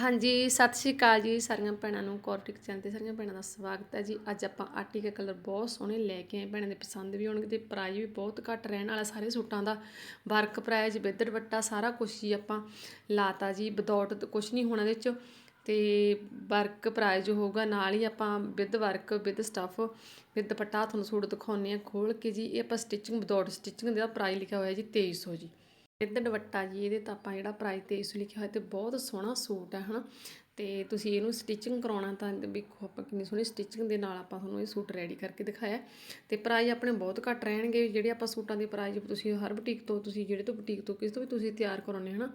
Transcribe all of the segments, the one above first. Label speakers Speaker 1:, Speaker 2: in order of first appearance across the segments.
Speaker 1: ਹਾਂਜੀ, ਸਤਿ ਸ਼੍ਰੀ ਅਕਾਲ ਜੀ ਸਾਰੀਆਂ ਭੈਣਾਂ ਨੂੰ। ਕੋਰਟਿਕ ਚੈਨਲ ਤੇ ਸਾਰੀਆਂ ਭੈਣਾਂ ਦਾ ਸਵਾਗਤ ਹੈ ਜੀ। ਅੱਜ ਆਪਾਂ ਆਰਟੀਕਲ ਕਲਰ ਬਹੁਤ ਸੋਹਣੇ ਲੈ ਕੇ ਆਏ। ਭੈਣਾਂ ਦੇ ਪਸੰਦ ਵੀ ਹੋਣਗੇ ਤੇ ਪ੍ਰਾਈਜ਼ ਵੀ ਬਹੁਤ ਘੱਟ ਰਹਿਣ ਵਾਲਾ। ਸਾਰੇ ਸੂਟਾਂ ਦਾ ਵਰਕ ਪ੍ਰਾਈਜ਼ ਵਿਦ ਦੁਪੱਟਾ, ਸਾਰਾ ਕੁਝ ਹੀ ਆਪਾਂ ਲਾਤਾ ਜੀ। ਵਿਦਆਊਟ ਕੁਝ ਨਹੀਂ ਹੋਣਾ ਇਹਦੇ ਵਿੱਚ। ਤੇ ਵਰਕ ਪ੍ਰਾਈਜ਼ ਹੋਊਗਾ, ਨਾਲ ਹੀ ਆਪਾਂ with work with stuff with dupatta ਤੁਹਾਨੂੰ ਸੂਟ ਦਿਖਾਉਂਦੇ ਆ ਖੋਲ ਕੇ ਜੀ। ਇਹ ਆਪਾਂ ਸਟਿਚਿੰਗ ਵਿਦਆਊਟ ਸਟਿਚਿੰਗ ਦਾ ਪ੍ਰਾਈਜ਼ ਲਿਖਿਆ ਹੋਇਆ ਜੀ 2300 ਜੀ। ਵਿਦ ਦੁਪੱਟਾ ਜੀ, ਇਹਦੇ ਤਾਂ ਆਪਾਂ ਜਿਹੜਾ ਪ੍ਰਾਈਸ 2300 ਲਿਖਿਆ ਹੋਇਆ ਤੇ ਬਹੁਤ ਸੋਹਣਾ ਸੂਟ ਹੈ, ਹਨਾ? ਤੇ ਤੁਸੀਂ ਇਹਨੂੰ ਸਟਿਚਿੰਗ ਕਰਾਉਣਾ ਤਾਂ ਵੇਖੋ ਆਪਾਂ ਕਿੰਨੀ ਸੋਹਣੀ ਸਟਿਚਿੰਗ ਦੇ ਨਾਲ ਆਪਾਂ ਤੁਹਾਨੂੰ ਇਹ ਸੂਟ ਰੈਡੀ ਕਰਕੇ ਦਿਖਾਇਆ। ਤੇ ਪ੍ਰਾਈਜ਼ ਆਪਣੇ ਬਹੁਤ ਘੱਟ ਰਹਿਣਗੇ, ਜਿਹੜੇ ਆਪਾਂ ਸੂਟਾਂ ਦੇ ਪ੍ਰਾਈਜ਼ ਤੁਸੀਂ ਹਰ ਬੁਟੀਕ ਤੋਂ ਤੁਸੀਂ ਜਿਹੜੇ ਤੋਂ ਬੁਟੀਕ ਤੋਂ ਕਿਸ ਤੋਂ ਵੀ ਤੁਸੀਂ ਤਿਆਰ ਕਰਾਉਣੇ ਹਨਾ,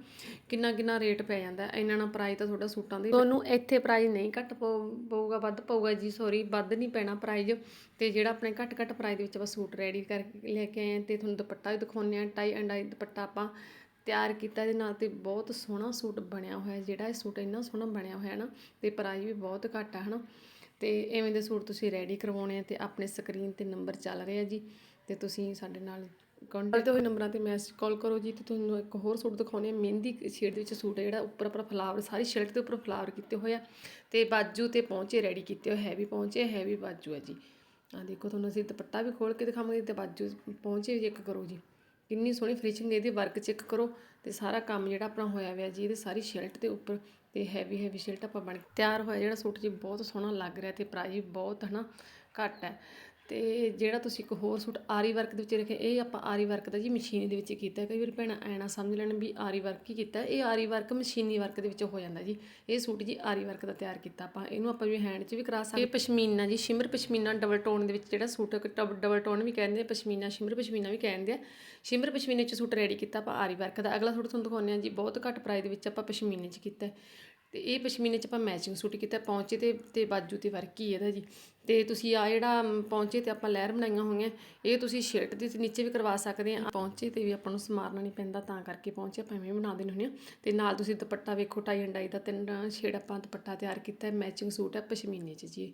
Speaker 1: ਕਿੰਨਾ ਕਿੰਨਾ ਰੇਟ ਪੈ ਜਾਂਦਾ, ਇੰਨਾ ਨਾ ਪ੍ਰਾਈਜ਼ ਤਾਂ ਤੁਹਾਡਾ ਸੂਟਾਂ ਦੇ ਤੁਹਾਨੂੰ ਇੱਥੇ ਪ੍ਰਾਈਜ਼ ਨਹੀਂ ਘੱਟ ਪਊ- ਪਊਗਾ, ਵੱਧ ਪਊਗਾ ਜੀ ਸੌਰੀ ਵੱਧ ਨਹੀਂ ਪੈਣਾ ਪ੍ਰਾਈਜ਼ ਤੇ ਜਿਹੜਾ ਆਪਣੇ ਘੱਟ ਘੱਟ ਪ੍ਰਾਈਜ਼ ਦੇ ਵਿੱਚ ਆਪਾਂ ਸੂਟ ਰੈਡੀ ਕਰਕੇ ਲੈ ਕੇ ਆਏ ਹਾਂ, ਤੇ ਤੁਹਾਨੂੰ ਦੁਪੱਟਾ ਵੀ ਦਿਖਾਉਂਦੇ ਆ ਟਾਈ ਐਂਡ ਆਈ ਦੁਪੱਟਾ ਆਪਾਂ ਤਿਆਰ ਕੀਤਾ ਇਹਦੇ ਨਾਲ ਤੇ ਬਹੁਤ ਸੋਹਣਾ ਸੂਟ ਬਣਿਆ ਹੋਇਆ ਜਿਹੜਾ ਇਹ ਸੂਟ ਇੰਨਾ ਸੋਹਣਾ ਬਣਿਆ ਹੋਇਆ ਨਾ, ਤੇ ਪ੍ਰਾਈਸ ਵੀ ਬਹੁਤ ਘੱਟ ਆ, ਹਨਾ। ਤੇ ਐਵੇਂ ਦੇ ਸੂਟ ਤੁਸੀਂ ਰੈਡੀ ਕਰਵਾਉਣੇ ਆ ਤੇ ਆਪਣੇ ਸਕਰੀਨ ਤੇ ਨੰਬਰ ਚੱਲ ਰਿਹਾ ਜੀ। ਤੇ ਤੁਸੀਂ ਸਾਡੇ ਨਾਲ ਕੰਟੈਕਟ ਹੋਏ ਨੰਬਰਾਂ ਤੇ ਮੈਸੇਜ ਕਾਲ ਕਰੋ ਜੀ, ਤੇ ਤੁਹਾਨੂੰ ਇੱਕ ਹੋਰ ਸੂਟ ਦਿਖਾਉਣੇ ਆ। ਮਹਿੰਦੀ ਸ਼ੇਡ ਦੇ ਵਿੱਚ ਸੂਟ ਹੈ ਜਿਹੜਾ ਉੱਪਰ ਉੱਪਰ ਫਲਾਵਰ ਸਾਰੀ ਸ਼ਰਟ ਦੇ ਉੱਪਰ ਫਲਾਵਰ ਕੀਤੇ ਹੋਏ ਆ। ਤੇ ਬਾਜੂ ਤੇ ਪਹੁੰਚੇ ਰੈਡੀ ਕੀਤੇ ਹੋਏ ਹੈਵੀ ਪਹੁੰਚੇ ਹੈਵੀ ਬਾਜੂ ਹੈ ਜੀ। ਆ ਦੇਖੋ, ਤੁਹਾਨੂੰ ਅਸੀਂ ਦੁਪੱਟਾ ਵੀ ਖੋਲ ਕੇ ਦਿਖਾਵਾਂਗੇ ਤੇ ਬਾਜੂ ਪਹੁੰਚੇ ਚੈੱਕ ਕਰੋ ਜੀ। ਕਿੰਨੀ ਸੋਹਣੀ ਫਿਨਿਸ਼ਿੰਗ ਇਹਦੀ ਵਰਕ ਚੈੱਕ ਕਰੋ ਤੇ ਸਾਰਾ ਕੰਮ ਜਿਹੜਾ ਆਪਣਾ ਹੋਇਆ ਹੋਇਆ ਜੀ, ਇਹਦੇ ਸਾਰੀ ਸ਼ਰਟ ਦੇ ਉੱਪਰ ਤੇ ਹੈਵੀ ਹੈਵੀ ਸ਼ਰਟ ਆਪਾਂ ਬਣ ਤਿਆਰ ਹੋਇਆ। ਜਿਹੜਾ ਸੂਟ ਜੀ ਬਹੁਤ ਸੋਹਣਾ ਲੱਗ ਰਿਹਾ ਤੇ ਪ੍ਰਾਈਸ ਵੀ ਬਹੁਤ ਹਨਾ ਘੱਟ ਹੈ। ਤੇ ਜਿਹੜਾ ਤੁਸੀਂ ਇੱਕ ਹੋਰ ਸੂਟ ਆਰੀ ਵਰਕ ਦੇ ਵਿੱਚ ਰੱਖਿਆ, ਇਹ ਆਪਾਂ ਆਰੀ ਵਰਕ ਦਾ ਜੀ ਮਸ਼ੀਨੀ ਦੇ ਵਿੱਚ ਕੀਤਾ। ਕਈ ਵਾਰ ਭੈਣਾਂ ਐ ਸਮਝ ਲੈਣ ਵੀ ਆਰੀ ਵਰਕ ਹੀ ਕੀਤਾ। ਇਹ ਆਰੀ ਵਰਕ ਮਸ਼ੀਨੀ ਵਰਕ ਦੇ ਵਿੱਚ ਹੋ ਜਾਂਦਾ ਜੀ। ਇਹ ਸੂਟ ਜੀ ਆਰੀ ਵਰਕ ਦਾ ਤਿਆਰ ਕੀਤਾ ਆਪਾਂ। ਇਹਨੂੰ ਆਪਾਂ ਵੀ ਹੈਂਡ 'ਚ ਵੀ ਕਰਾ ਸਕਦੇ। ਇਹ ਪਸ਼ਮੀਨਾ ਜੀ, ਸ਼ਿਮਰ ਪਸ਼ਮੀਨਾ ਡਬਲ ਟੋਨ ਦੇ ਵਿੱਚ ਜਿਹੜਾ ਸੂਟ ਡਬਲ ਟੋਨ ਵੀ ਕਹਿੰਦੇ ਆ, ਪਸ਼ਮੀਨਾ, ਸ਼ਿਮਰ ਪਸ਼ਮੀਨਾ ਵੀ ਕਹਿੰਦੇ ਆ। ਸ਼ਿਮਰ ਪਸ਼ਮੀਨੇ 'ਚ ਸੂਟ ਰੈਡੀ ਕੀਤਾ ਆਪਾਂ ਆਰੀ ਵਰਕ ਦਾ। ਅਗਲਾ ਸੂਟ ਤੁਹਾਨੂੰ ਦਿਖਾਉਂਦੇ ਆ ਜੀ, ਬਹੁਤ ਘੱਟ ਪ੍ਰਾਈਸ ਦੇ ਵਿੱਚ ਆਪਾਂ ਪਸ਼ਮੀਨੇ 'ਚ ਕੀਤਾ। ਤੇ ਇਹ ਪਸ਼ਮੀਨੇ 'ਚ ਆਪਾਂ ਮੈਚਿੰਗ ਸੂਟ ਕੀਤਾ ਪੌਂਚੇ ਤੇ ਤੇ ਬਾਜੂ ਤੇ ਵਰਕ ਹੀ ਇਹਦਾ ਜੀ। ਤੇ ਤੁਸੀਂ ਆ ਜਿਹੜਾ ਮ, ਪੌਂਚੇ ਤੇ ਆਪਾਂ ਲਹਿਰ ਬਣਾਈਆਂ ਹੋਈਆਂ ਇਹ ਤੁਸੀਂ ਸ਼ਰਟ ਦੇ ਨੀਚੇ ਵੀ ਕਰਵਾ ਸਕਦੇ ਆ। ਪੌਂਚੇ ਤੇ ਵੀ ਆਪਾਂ ਨੂੰ ਸਮਾਰਨਾ ਨਹੀਂ ਪੈਂਦਾ ਤਾਂ ਕਰਕੇ ਪੌਂਚੇ ਆਪਾਂ ਐਵੇਂ ਬਣਾ ਦੇਣੇ ਹੁੰਦੇ ਆ। ਤੇ ਨਾਲ ਤੁਸੀਂ ਦੁਪੱਟਾ ਵੇਖੋ ਟਾਈ ਅੰਡਾਈ ਦਾ ਤਿੰਨ ਸ਼ੇਡ ਆਪਾਂ ਦੁਪੱਟਾ ਤਿਆਰ ਕੀਤਾ ਹੈ ਮੈਚਿੰਗ ਸੂਟ ਹੈ ਪਸ਼ਮੀਨੇ 'ਚ ਜੀ।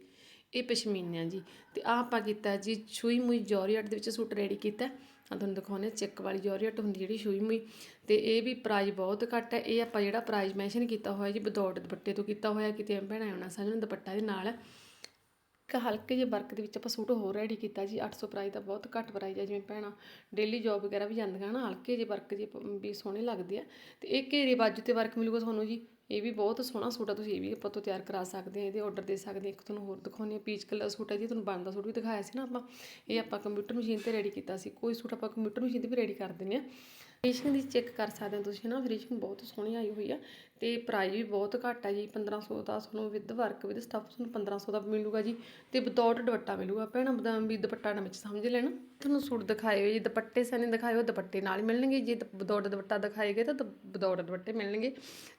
Speaker 1: ਇਹ ਪਸ਼ਮੀਨਾ ਜੀ। ਤੇ ਆ ਆਪਾਂ ਕੀਤਾ ਜੀ ਛੂਈ ਮੂਈ ਜੋਰੀਅਟ ਦੇ ਵਿੱਚ ਸੂਟ ਰੈਡੀ ਕੀਤਾ। ਆ ਤੁਹਾਨੂੰ ਦਿਖਾਉਂਦੇ ਚੈੱਕ ਵਾਲੀ ਜੋਰੀਅਟ ਹੁੰਦੀ ਜਿਹੜੀ ਛੂਈ ਮੁਈ ਤੇ ਇਹ ਵੀ ਪ੍ਰਾਈਸ ਬਹੁਤ ਘੱਟ ਹੈ। ਇਹ ਆਪਾਂ ਜਿਹੜਾ ਪ੍ਰਾਈਸ ਮੈਂਸ਼ਨ ਕੀਤਾ ਹੋਇਆ ਜੀ ਵਿਦਆਊਟ ਦੁਪੱਟੇ ਤੋਂ ਕੀਤਾ ਹੋਇਆ। ਕਿਤੇ ਭੈਣਾਂ ਆਉਣਾ ਸਮਝਣ ਦੁਪੱਟਾ ਦੇ ਨਾਲ। ਇੱਕ ਹਲਕੇ ਜਿਹੇ ਵਰਕ ਦੇ ਵਿੱਚ ਆਪਾਂ ਸੂਟ ਹੋਰ ਰੈਡੀ ਕੀਤਾ ਜੀ। 800 ਪ੍ਰਾਈਸ ਦਾ ਬਹੁਤ ਘੱਟ ਪ੍ਰਾਈਸ ਹੈ। ਜਿਵੇਂ ਭੈਣਾਂ ਡੇਲੀ ਜੌਬ ਵਗੈਰਾ ਵੀ ਜਾਂਦੀਆਂ ਨਾ, ਹਲਕੇ ਜਿਹੇ ਵਰਕ ਜੇ ਵੀ ਸੋਹਣੇ ਲੱਗਦੇ ਆ। ਤੇ ਇਹ ਘੇਰੇ ਬਾਜੂ ਤੇ ਵਰਕ ਮਿਲੂਗਾ ਤੁਹਾਨੂੰ ਜੀ। ਇਹ ਵੀ ਬਹੁਤ ਸੋਹਣਾ ਸੂਟ ਆ, ਤੁਸੀਂ ਇਹ ਵੀ ਆਪਾਂ ਤੋਂ ਤਿਆਰ ਕਰਾ ਸਕਦੇ ਆ ਇਹਦੇ ਆਰਡਰ ਦੇ ਸਕਦੇ ਆ ਇੱਕ ਤੁਹਾਨੂੰ ਹੋਰ ਦਿਖਾਉਂਦੇ ਆ ਪੀਚ ਕਲਰ ਸੂਟ ਹੈ ਜੀ ਤੁਹਾਨੂੰ ਬਣਦਾ ਸੂਟ ਵੀ ਦਿਖਾਇਆ ਸੀ ਨਾ ਆਪਾਂ। ਇਹ ਆਪਾਂ ਕੰਪਿਊਟਰ ਮਸ਼ੀਨ ਤੇ ਰੈਡੀ ਕੀਤਾ ਸੀ। ਕੋਈ ਸੂਟ ਆਪਾਂ ਕੰਪਿਊਟਰ ਮਸ਼ੀਨ ਤੇ ਵੀ ਰੈਡੀ ਕਰ ਦਿੰਦੇ ਆ ਫਿਨਿਸ਼ਿੰਗ ਦੀ ਚੈੱਕ ਕਰ ਸਕਦੇ ਹੋ ਤੁਸੀਂ ਨਾ? ਫਿਨਿਸ਼ਿੰਗ ਬਹੁਤ ਸੋਹਣੀ ਆਈ ਹੋਈ ਆ। ਤੇ ਪ੍ਰਾਈਜ਼ ਵੀ ਬਹੁਤ ਘੱਟ ਹੈ ਜੀ 1500 ਦਾ ਤੁਹਾਨੂੰ ਵਿਦ ਵਰਕ ਵਿਦ ਸਟਫ ਤੁਹਾਨੂੰ 1500 ਦਾ ਮਿਲੂਗਾ ਜੀ ਤੇ ਵਿਦਆਊਟ ਦੁਪੱਟਾ ਮਿਲੂਗਾ। ਭੈਣਾਂ ਬਦਾਮ ਵੀ ਦੁਪੱਟਾ ਨਾ ਵਿੱਚ ਸਮਝ ਲੈਣਾ। ਤੁਹਾਨੂੰ ਸੂਟ ਦਿਖਾਏ ਹੋਏ, ਜੀ ਦੁਪੱਟੇ ਸਨੇ ਦਿਖਾਏ ਹੋਏ, ਦੁਪੱਟੇ ਨਾਲ ਮਿਲਣਗੇ। ਜੇ ਵਿਦਆਊਟ ਦੁਪੱਟਾ ਦਿਖਾਏ ਗਏ ਤਾਂ ਵਿਦਆਊਟ ਦੁਪੱਟੇ ਮਿਲਣਗੇ।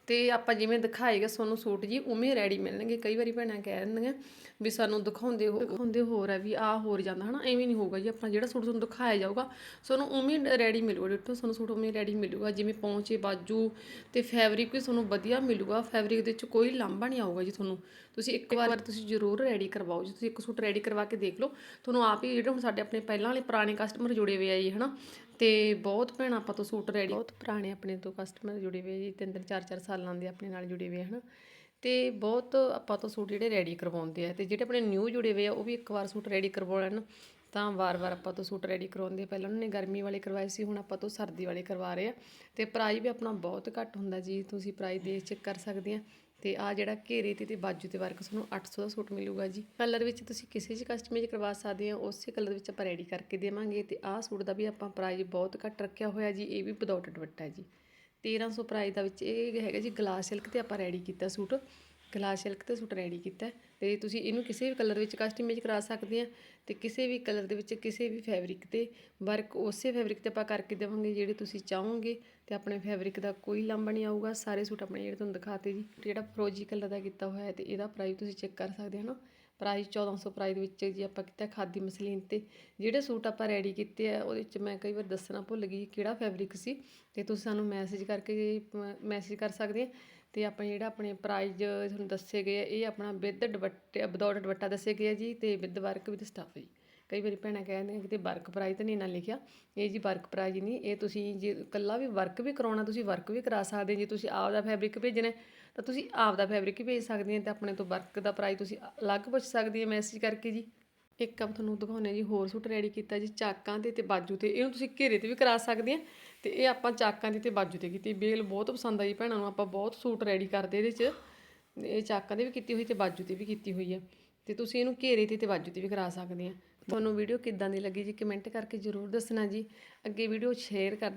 Speaker 1: ਤੇ ਆਪਾਂ ਜਿਵੇਂ ਦਿਖਾਏਗਾ ਤੁਹਾਨੂੰ ਸੂਟ ਜੀ, ਉਵੇਂ ਰੈਡੀ ਮਿਲਣਗੇ। ਕਈ ਵਾਰੀ ਭੈਣਾਂ ਕਹਿ ਦਿੰਦੀਆਂ ਵੀ ਸਾਨੂੰ ਦਿਖਾਉਂਦੇ ਹੋ ਦਿਖਾਉਂਦੇ ਹੋਰ ਹੈ ਵੀ ਆ ਹੋਰ ਜਾਂਦਾ ਹਨਾ, ਐਵੇਂ ਨਹੀਂ ਹੋਊਗਾ ਜੀ। ਆਪਣਾ ਜਿਹੜਾ ਸੂਟ ਤੁਹਾਨੂੰ ਦਿਖਾਇਆ ਜਾਊਗਾ ਤੁਹਾਨੂੰ ਉਵੇਂ ਰੈਡੀ ਮਿਲੂਗਾ। ਡਿੱਟੋ ਤੁਹਾਨੂੰ ਸੂਟ ਉਵੇਂ ਰੈਡੀ ਮਿਲੂਗਾ। ਜਿਵੇਂ ਪਹੁੰਚੇ ਬਾਜੂ ਤੇ ਫੈਬਰਿਕ ਵੀ ਤੁਹਾਨੂੰ ਵਧੀਆ ਮਿਲੂਗਾ ਫੈਬਰਿਕ ਦੇ ਵਿੱਚ ਕੋਈ ਲਾਂਭਾ ਨਹੀਂ ਆਊਗਾ ਜੀ ਤੁਹਾਨੂੰ। ਤੁਸੀਂ ਇੱਕ ਵਾਰ ਤੁਸੀਂ ਜ਼ਰੂਰ ਰੈਡੀ ਕਰਵਾਓ ਜੀ। ਤੁਸੀਂ ਇੱਕ ਸੂਟ ਰੈਡੀ ਕਰਵਾ ਕੇ ਦੇਖ ਲਓ। ਤੁਹਾਨੂੰ ਆਪ ਹੀ ਜਿਹੜੇ ਹੁਣ ਸਾਡੇ ਆਪਣੇ ਪਹਿਲਾਂ ਵਾਲੇ ਪੁਰਾਣੇ ਕਸਟਮਰ ਜੁੜੇ ਹੋਏ ਆ ਜੀ, ਹਨਾ? ਤੇ ਬਹੁਤ ਭੈਣਾਂ ਆਪਾਂ ਤੋਂ ਸੂਟ ਰੈਡੀ ਬਹੁਤ ਪੁਰਾਣੇ ਆਪਣੇ ਤੋਂ ਕਸਟਮਰ ਜੁੜੇ ਹੋਏ ਜੀ, ਤਿੰਨ ਤਿੰਨ, ਚਾਰ ਚਾਰ ਸਾਲਾਂ ਦੇ ਆਪਣੇ ਨਾਲ ਜੁੜੇ ਹੋਏ ਆ, ਹਨਾ? ਤੇ ਬਹੁਤ ਆਪਾਂ ਤੋਂ ਸੂਟ ਜਿਹੜੇ ਰੈਡੀ ਕਰਵਾਉਂਦੇ ਆ। ਤੇ ਜਿਹੜੇ ਆਪਣੇ ਨਿਊ ਜੁੜੇ ਹੋਏ ਆ, ਉਹ ਵੀ ਇੱਕ ਵਾਰ ਸੂਟ ਰੈਡੀ ਕਰਵਾ ਲੈਣ ਤਾਂ ਵਾਰ-ਵਾਰ ਆਪਾਂ ਤੋਂ ਸੂਟ ਰੈਡੀ ਕਰਵਾਉਂਦੇ ਪਹਿਲਾਂ ਉਹਨਾਂ ਨੇ ਗਰਮੀ ਵਾਲੇ ਕਰਵਾਏ ਸੀ, ਹੁਣ ਆਪਾਂ ਤੋਂ ਸਰਦੀ ਵਾਲੇ ਕਰਵਾ ਰਹੇ ਆ। ਤੇ ਪ੍ਰਾਈਸ ਵੀ ਆਪਣਾ ਬਹੁਤ ਘੱਟ ਹੁੰਦਾ ਜੀ, ਤੁਸੀਂ ਪ੍ਰਾਈਸ ਦੇਖ ਚੈੱਕ ਕਰ ਸਕਦੇ ਆ। ਤੇ ਆ ਜਿਹੜਾ ਘੇਰੇ ਤੇ ਤੇ ਬਾਜੂ ਤੇ ਵਰਕ ਤੁਹਾਨੂੰ 800 ਦਾ ਸੂਟ ਮਿਲੂਗਾ ਜੀ। ਕਲਰ ਵਿੱਚ ਤੁਸੀਂ ਕਿਸੇ ਵੀ ਕਸਟਮਾਈਜ਼ ਕਰਵਾ ਸਕਦੇ ਆ, ਉਸੇ ਕਲਰ ਵਿੱਚ ਆਪਾਂ ਰੈਡੀ ਕਰਕੇ ਦੇਵਾਂਗੇ। ਤੇ ਆਹ ਸੂਟ ਦਾ ਵੀ ਆਪਾਂ ਪ੍ਰਾਈਸ ਬਹੁਤ ਘੱਟ ਰੱਖਿਆ ਹੋਇਆ ਜੀ, ਇਹ ਵੀ ਵਿਦਆਊਟ ਦੁਪੱਟਾ ਹੈ ਜੀ 1300 ਪ੍ਰਾਈਸ ਦਾ ਵਿੱਚ ਇਹ ਹੈਗਾ ਜੀ ਗਲਾਸ ਸਿਲਕ ਤੇ ਆਪਾਂ ਰੈਡੀ ਕੀਤਾ ਸੂਟ। ਗਲਾਸ ਸਿਲਕ ਤੇ ਸੂਟ ਰੈਡੀ ਕੀਤਾ ਹੈ ਤੇ ਤੁਸੀਂ ਇਹਨੂੰ ਕਿਸੇ ਵੀ ਕਲਰ ਵਿੱਚ ਕਸਟਮਾਈਜ਼ ਕਰਾ ਸਕਦੇ ਆ ਤੇ ਕਿਸੇ ਵੀ ਕਲਰ ਦੇ ਵਿੱਚ ਕਿਸੇ ਵੀ ਫੈਬਰਿਕ ਤੇ ਵਰਕ ਉਸੇ ਫੈਬਰਿਕ ਤੇ ਆਪਾਂ ਕਰਕੇ ਦੇਵਾਂਗੇ ਜਿਹੜੇ ਤੁਸੀਂ ਚਾਹੋਗੇ ਤੇ ਆਪਣੇ ਫੈਬਰਿਕ ਦਾ ਕੋਈ ਲਾਂਭਾ ਨਹੀਂ ਆਊਗਾ, ਸਾਰੇ ਸੂਟ ਆਪਣੇ ਜਿਹੜੇ ਤੁਹਾਨੂੰ ਦਿਖਾਤੇ ਜੀ ਜਿਹੜਾ ਫਰੋਜੀ ਕਲਰ ਦਾ ਕੀਤਾ ਹੋਇਆ ਹੈ ਤੇ ਇਹਦਾ ਪ੍ਰਾਈਸ ਤੁਸੀਂ ਚੈੱਕ ਕਰ ਸਕਦੇ ਹੋ ਨਾ। ਪ੍ਰਾਈਸ 1400 ਪ੍ਰਾਈਸ ਦੇ ਵਿੱਚ ਜੀ ਆਪਾਂ ਕੀਤਾ ਖਾਦੀ ਮਸਲੀਨ ਤੇ। ਜਿਹੜੇ ਸੂਟ ਆਪਾਂ ਰੈਡੀ ਕੀਤੇ ਆ, ਉਹਦੇ ਵਿੱਚ ਮੈਂ ਕਈ ਵਾਰ ਦੱਸਣਾ ਭੁੱਲ ਗਈ ਕਿਹੜਾ ਫੈਬਰਿਕ ਸੀ ਤੇ ਤੁਸੀਂ ਸਾਨੂੰ ਮੈਸੇਜ ਕਰਕੇ ਮੈਸੇਜ ਕਰ ਸਕਦੇ ਆ ਤੇ ਆਪਾਂ ਜਿਹੜਾ ਆਪਣੇ ਪ੍ਰਾਈਜ਼ ਤੁਹਾਨੂੰ ਦੱਸੇ ਗਏ ਆ, ਇਹ ਆਪਣਾ ਵਿਦ ਦੁਪੱਟੇ ਵਿਦਆਊਟ ਦੁਪੱਟਾ ਦੱਸੇ ਗਏ ਆ ਜੀ ਤੇ ਵਿਦ ਵਰਕ ਵਿਦ ਸਟਫ ਜੀ। ਕਈ ਵਾਰੀ ਭੈਣਾਂ ਕਹਿੰਦੇ ਕਿਤੇ ਵਰਕ ਪ੍ਰਾਈਜ਼ ਤਾਂ ਨਹੀਂ ਨਾ ਲਿਖਿਆ। ਇਹ ਜੀ ਵਰਕ ਪ੍ਰਾਈਜ਼ ਨਹੀਂ, ਇਹ ਤੁਸੀਂ ਜੇ ਇਕੱਲਾ ਵੀ ਵਰਕ ਵੀ ਕਰਾਉਣਾ, ਤੁਸੀਂ ਵਰਕ ਵੀ ਕਰਾ ਸਕਦੇ ਜੇ ਤੁਸੀਂ ਆਪ ਦਾ ਫੈਬਰਿਕ ਭੇਜਣਾ ਤਾਂ ਤੁਸੀਂ ਆਪ ਦਾ ਫੈਬਰਿਕ ਹੀ ਭੇਜ ਸਕਦੇ ਆ ਤੇ ਆਪਣੇ ਤੋਂ ਵਰਕ ਦਾ ਪ੍ਰਾਈਜ਼ ਤੁਸੀਂ ਅਲੱਗ ਪੁੱਛ ਸਕਦੇ ਆ ਮੈਸੇਜ ਕਰਕੇ ਜੀ। ਇੱਕ ਆਪਾਂ ਤੁਹਾਨੂੰ ਦਿਖਾਉਂਦੇ ਜੀ, ਹੋਰ ਸੂਟ ਰੈਡੀ ਕੀਤਾ ਜੀ, ਚਾਕਾਂ ਤੇ ਤੇ ਬਾਜੂ ਤੇ, ਇਹਨੂੰ ਤੁਸੀਂ ਘੇਰੇ ਤੇ ਵੀ ਕਰਾ ਸਕਦੇ ਆ। ਤੇ ਇਹ ਆਪਾਂ ਚਾਕਾਂ ਦੀ ਤੇ ਬਾਜੂ ਤੇ ਕੀਤੀ। ਬੇਲ ਬਹੁਤ ਪਸੰਦ ਆਈ ਭੈਣਾਂ ਨੂੰ, ਆਪਾਂ ਬਹੁਤ ਸੂਟ ਰੈਡੀ ਕਰਦੇ ਇਹਦੇ 'ਚ। ਇਹ ਚਾਕਾਂ ਦੇ ਵੀ ਕੀਤੀ ਹੋਈ ਤੇ ਬਾਜੂ ਤੇ ਵੀ ਕੀਤੀ ਹੋਈ ਹੈ ਤੇ ਤੁਸੀਂ ਇਹਨੂੰ ਘੇਰੇ ਤੇ ਤੇ ਬਾਜੂ ਤੇ ਵੀ ਕਰਾ ਸਕਦੇ ਆ। ਤੁਹਾਨੂੰ ਵੀਡੀਓ ਕਿੱਦਾਂ ਦੀ ਲੱਗੀ ਜੀ ਕਮੈਂਟ ਕਰਕੇ ਜ਼ਰੂਰ ਦੱਸਣਾ ਜੀ। ਅੱਗੇ ਵੀਡੀਓ ਸ਼ੇਅਰ ਕਰ